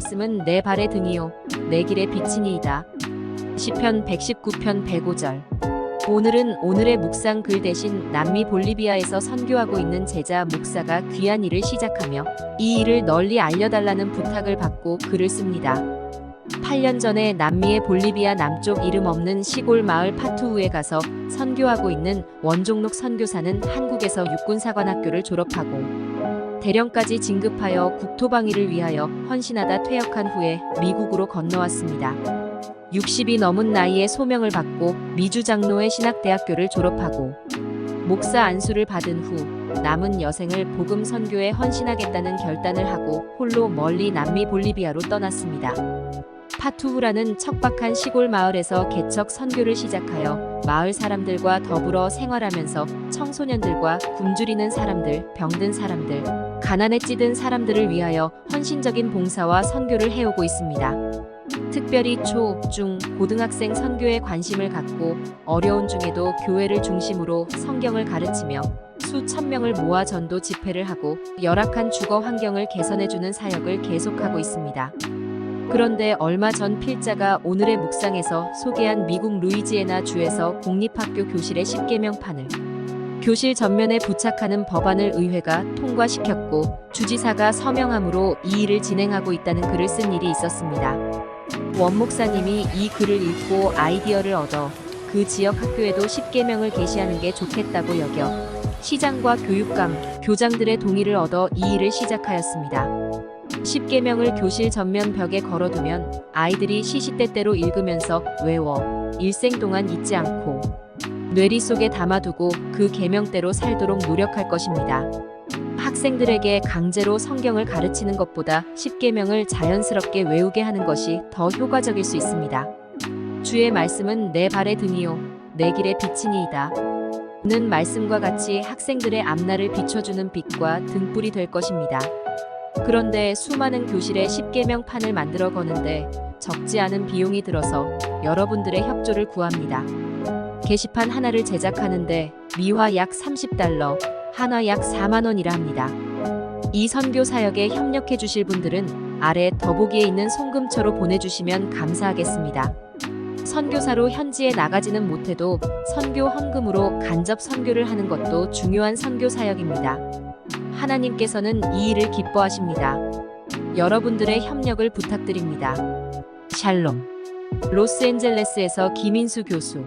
말씀은 내 발의 등이요 내 길의 빛이니이다. 시편 119편 105절. 오늘은 오늘의 묵상 글 대신 남미 볼리비아에서 선교하고 있는 제자 목사가 귀한 일을 시작하며 이 일을 널리 알려달라는 부탁을 받고 글을 씁니다. 8년 전에 남미의 볼리비아 남쪽 이름 없는 시골 마을 파투우에 가서 선교하고 있는 원종록 선교사는 한국에서 육군사관학교를 졸업하고 대령까지 진급하여 국토방위를 위하여 헌신하다 퇴역한 후에 미국으로 건너왔습니다. 60이 넘은 나이에 소명을 받고 미주 장로의 신학대학교를 졸업하고 목사 안수를 받은 후 남은 여생을 복음 선교에 헌신하겠다는 결단을 하고 홀로 멀리 남미 볼리비아로 떠났습니다. 파투후라는 척박한 시골 마을에서 개척 선교를 시작하여 마을 사람들과 더불어 생활하면서 청소년들과 굶주리는 사람들, 병든 사람들, 가난에 찌든 사람들을 위하여 헌신적인 봉사와 선교를 해오고 있습니다. 특별히 초, 중, 고등학생 선교에 관심을 갖고 어려운 중에도 교회를 중심으로 성경을 가르치며 수천 명을 모아 전도 집회를 하고 열악한 주거 환경을 개선해주는 사역을 계속하고 있습니다. 그런데 얼마 전 필자가 오늘의 묵상에서 소개한 미국 루이지애나 주에서 공립학교 교실의 10개명판을 교실 전면에 부착하는 법안을 의회가 통과시켰고 주지사가 서명함으로 이 일을 진행하고 있다는 글을 쓴 일이 있었습니다. 원 목사님이 이 글을 읽고 아이디어를 얻어 그 지역 학교에도 10개명을 게시하는 게 좋겠다고 여겨 시장과 교육감, 교장들의 동의를 얻어 이 일을 시작하였습니다. 10개명을 교실 전면 벽에 걸어두면 아이들이 시시때때로 읽으면서 외워 일생 동안 잊지 않고 뇌리 속에 담아두고 그 계명대로 살도록 노력할 것입니다. 학생들에게 강제로 성경을 가르치는 것보다 10계명을 자연스럽게 외우게 하는 것이 더 효과적일 수 있습니다. 주의 말씀은 내 발의 등이요 내 길의 빛이니이다. 는 말씀과 같이 학생들의 앞날을 비춰주는 빛과 등불이 될 것입니다. 그런데 수많은 교실에 10계명 판을 만들어 거는데 적지 않은 비용이 들어서 여러분들의 협조를 구합니다. 게시판 하나를 제작하는데 미화 약 30달러, 한화 약 4만 원이라 합니다. 이 선교 사역에 협력해 주실 분들은 아래 더보기에 있는 송금처로 보내주시면 감사하겠습니다. 선교사로 현지에 나가지는 못해도 선교 헌금으로 간접 선교를 하는 것도 중요한 선교 사역입니다. 하나님께서는 이 일을 기뻐하십니다. 여러분들의 협력을 부탁드립니다. 샬롬. 로스앤젤레스에서 김인수 교수.